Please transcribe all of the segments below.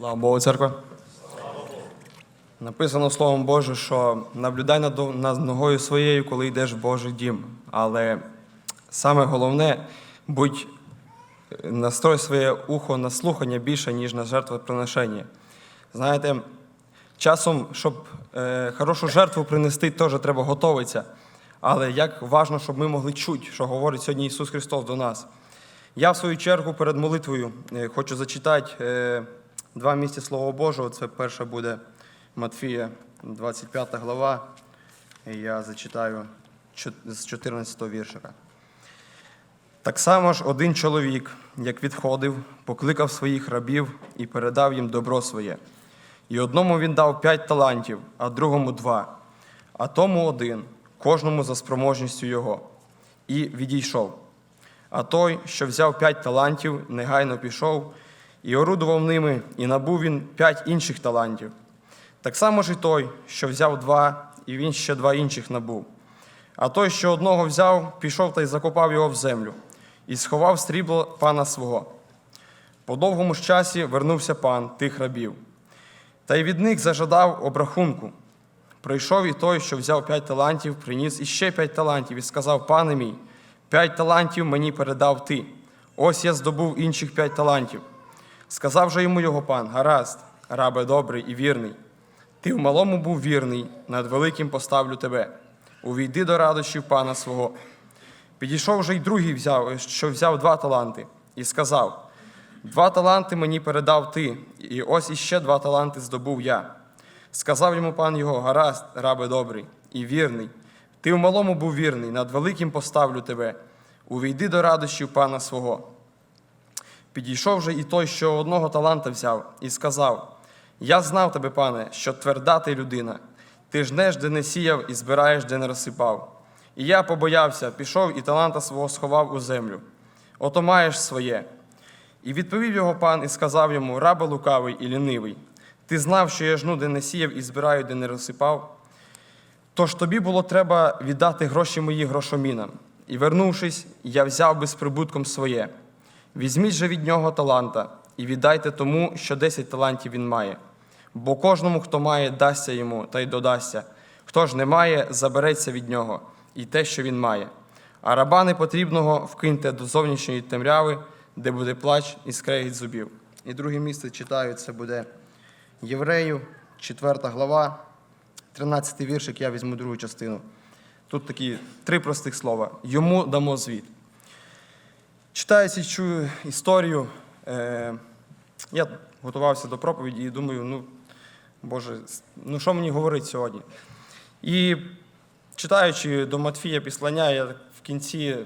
Слава Богу, церква. Написано Словом Боже, що наблюдай над, ногою своєю, коли йдеш в Божий дім. Але саме головне, будь настрой своє ухо на слухання більше, ніж на жертвоприношення. Знаєте, часом, щоб е, хорошу жертву принести, теж треба готуватися. Але як важно, щоб ми могли чути, що говорить сьогодні Ісус Христос до нас. Я, в свою чергу, перед молитвою е, хочу зачитати е, два місця Слова Божого. Це перше буде Матфія, 25 глава. Я зачитаю з 14 віршика. Так само ж один чоловік, як відходив, покликав своїх рабів і передав їм добро своє. І одному він дав п'ять талантів, а другому два, а тому один, кожному за спроможністю його, і відійшов. А той, що взяв п'ять талантів, негайно пішов і орудував ними, і набув він п'ять інших талантів. Так само ж і той, що взяв два, і він ще два інших набув. А той, що одного взяв, пішов та й закопав його в землю, і сховав стрібло пана свого. По довгому ж часі вернувся пан тих рабів, та й від них зажадав обрахунку. Прийшов і той, що взяв п'ять талантів, приніс іще п'ять талантів, і сказав: Пане мій, п'ять талантів мені передав ти. Ось я здобув інших п'ять талантів. Сказав же йому його пан: Гаразд, рабе добрий і вірний. Ти в малому був вірний, над великим поставлю тебе. Увійди до радощів пана свого. Підійшов же й другий, взяв, що взяв два таланти, і сказав: Два таланти мені передав ти, і ось іще два таланти здобув я. Сказав йому пан його: Гаразд, рабе добрий і вірний. Ти в малому був вірний, над великим поставлю тебе. Увійди до радощів пана свого. Підійшов же і той, що одного таланта взяв, і сказав: Я знав тебе, пане, що тверда ти людина. Ти жнеш, де не сіяв, і збираєш, де не розсипав. І я побоявся, пішов і таланта свого сховав у землю. Ото маєш своє. І відповів його пан і сказав йому: Рабе лукавий і лінивий. Ти знав, що я жну, де не сіяв, і збираю, де не розсипав. Тож тобі було треба віддати гроші мої грошомінам. І вернувшись, я взяв безприбутком своє. Візьміть же від нього таланта і віддайте тому, що десять талантів він має. Бо кожному, хто має, дасться йому, та й додасться. Хто ж не має, забереться від нього, і те, що він має. А раба непотрібного вкиньте до зовнішньої темряви, де буде плач і скрегіт зубів. І друге місце читаю, це буде Єврею, 4 глава, 13 віршик, я візьму другу частину. Тут такі три простих слова. Йому дамо звіт. Читаючи цю історію, е, я готувався до проповіді і думаю, ну, Боже, ну що мені говорить сьогодні? І читаючи до Матфія післання, я в кінці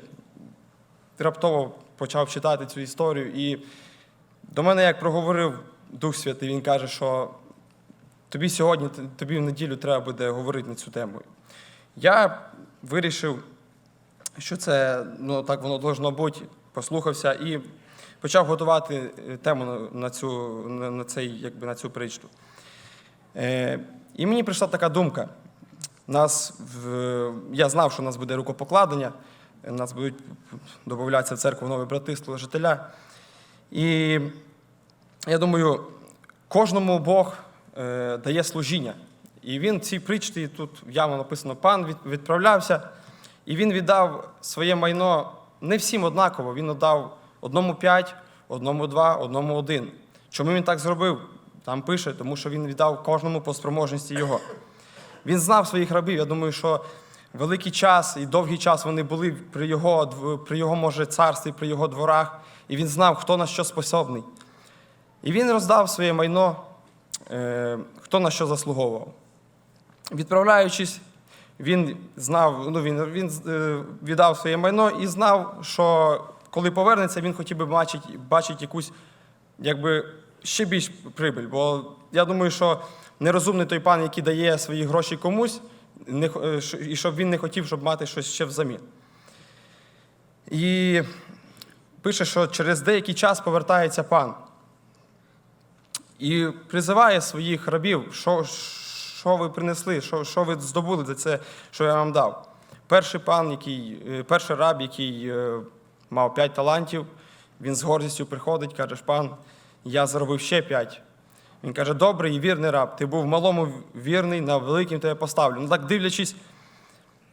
раптово почав читати цю історію, і до мене як проговорив Дух Святий, він каже, що тобі сьогодні, тобі в неділю треба буде говорити на цю тему. Я вирішив, що це ну, так воно должно бути, послухався і почав готувати е, тему на- цю, на, цей, якби, на цю причту. Е, і мені прийшла така думка. Нас в, я знав, що у нас буде рукопокладення, нас будуть додатися в церкву нові брати, служителя. І я думаю, кожному Бог е, дає служіння. І він в цій притчі, тут явно написано, пан відправлявся, і він віддав своє майно не всім однаково. Він віддав одному п'ять, одному два, одному один. Чому він так зробив? Там пише, тому що він віддав кожному по спроможності його. Він знав своїх рабів. Я думаю, що великий час і довгий час вони були при його, при його може, царстві, при його дворах, і він знав, хто на що способний. І він роздав своє майно, е, хто на що заслуговував. Відправляючись, він знав, ну він, він е, віддав своє майно і знав, що коли повернеться, він хотів би бачити, бачити якусь якби, ще більш прибиль. Бо я думаю, що нерозумний той пан, який дає свої гроші комусь, не, е, і щоб він не хотів, щоб мати щось ще взамін. І пише, що через деякий час повертається пан і призиває своїх рабів, що, що ви принесли, що, що ви здобули за це, що я вам дав. Перший пан, який, е, перший раб, який е, мав п'ять талантів, він з гордістю приходить, каже, пан, я заробив ще п'ять. Він каже: добрий і вірний раб, ти був в малому вірний, на великим тебе поставлю. Ну так дивлячись,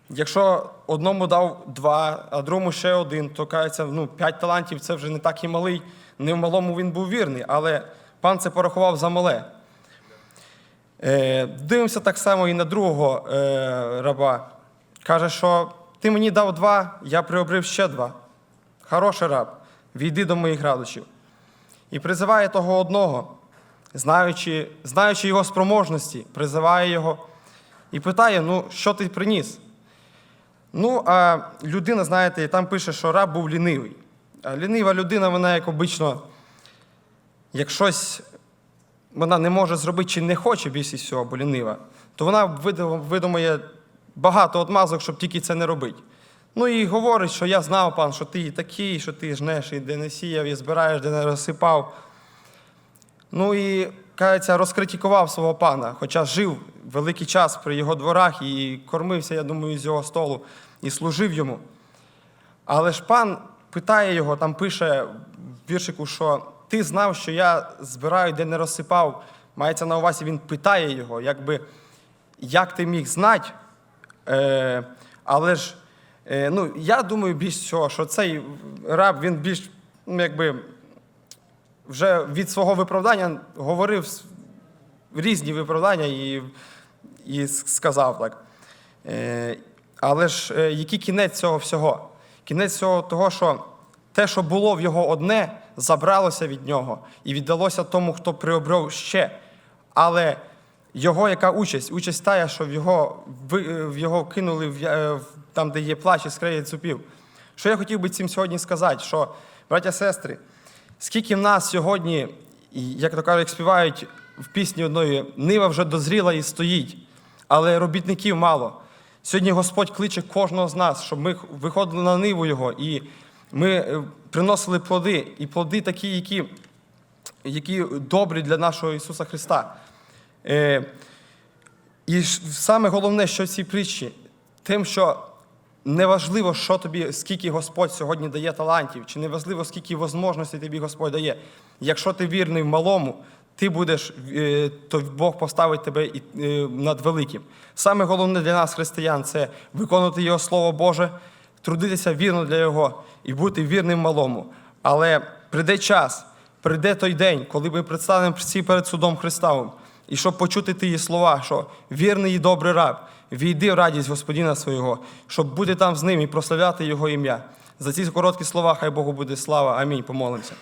якщо одному дав два, а другому ще один, то кажеться, ну, п'ять талантів це вже не так і малий. Не в малому він був вірний, але пан це порахував за мале. Е, дивимося так само і на другого е, раба. Каже, що ти мені дав два, я приобрив ще два. Хороший раб, війди до моїх радощів. І призиває того одного, знаючи, знаючи його спроможності, призиває його і питає: ну, що ти приніс? Ну, а людина, знаєте, там пише, що раб був лінивий. А лінива людина, вона, як обично, як щось вона не може зробити чи не хоче більшість всього, бо лінива, то вона виду- видумує багато отмазок, щоб тільки це не робити. Ну і говорить, що я знав, пан, що ти такий, що ти жнеш, і де не сіяв, і збираєш, де не розсипав. Ну і, кажеться, розкритикував свого пана, хоча жив великий час при його дворах і кормився, я думаю, з його столу, і служив йому. Але ж пан питає його, там пише в віршику, що ти знав, що я збираю, де не розсипав. Мається на увазі, він питає його, якби, як ти міг знати. Е, але ж, е, ну, я думаю більш всього, що цей раб, він більш, ну, якби, вже від свого виправдання говорив різні виправдання і, і сказав так. Е, але ж е, який кінець цього всього? Кінець цього того, що те, що було в його одне, забралося від нього і віддалося тому, хто приобрев ще. Але його яка участь? Участь та, що в його, е, в його кинули в, е, там, де є плач і скриє цупів. Що я хотів би цим сьогодні сказати? Що, браття сестри, скільки в нас сьогодні, як то кажуть, співають в пісні одної, нива вже дозріла і стоїть, але робітників мало. Сьогодні Господь кличе кожного з нас, щоб ми виходили на ниву Його, і ми е, приносили плоди, і плоди такі, які, які добрі для нашого Ісуса Христа. Е, і саме головне, що цій притчі, тим, що неважливо, що тобі, скільки Господь сьогодні дає талантів, чи неважливо, скільки можливостей тобі Господь дає. Якщо ти вірний в малому, ти будеш, е, то Бог поставить тебе над великим. Саме головне для нас, християн, це виконувати Його Слово Боже, трудитися вірно для Його і бути вірним малому. Але прийде час, прийде той день, коли ми представимо всі перед судом Христовим. І щоб почути ті слова, що вірний і добрий раб, війди в радість Господіна свого, щоб бути там з ним і прославляти Його ім'я. За ці короткі слова, хай Богу буде слава. Амінь. Помолимося.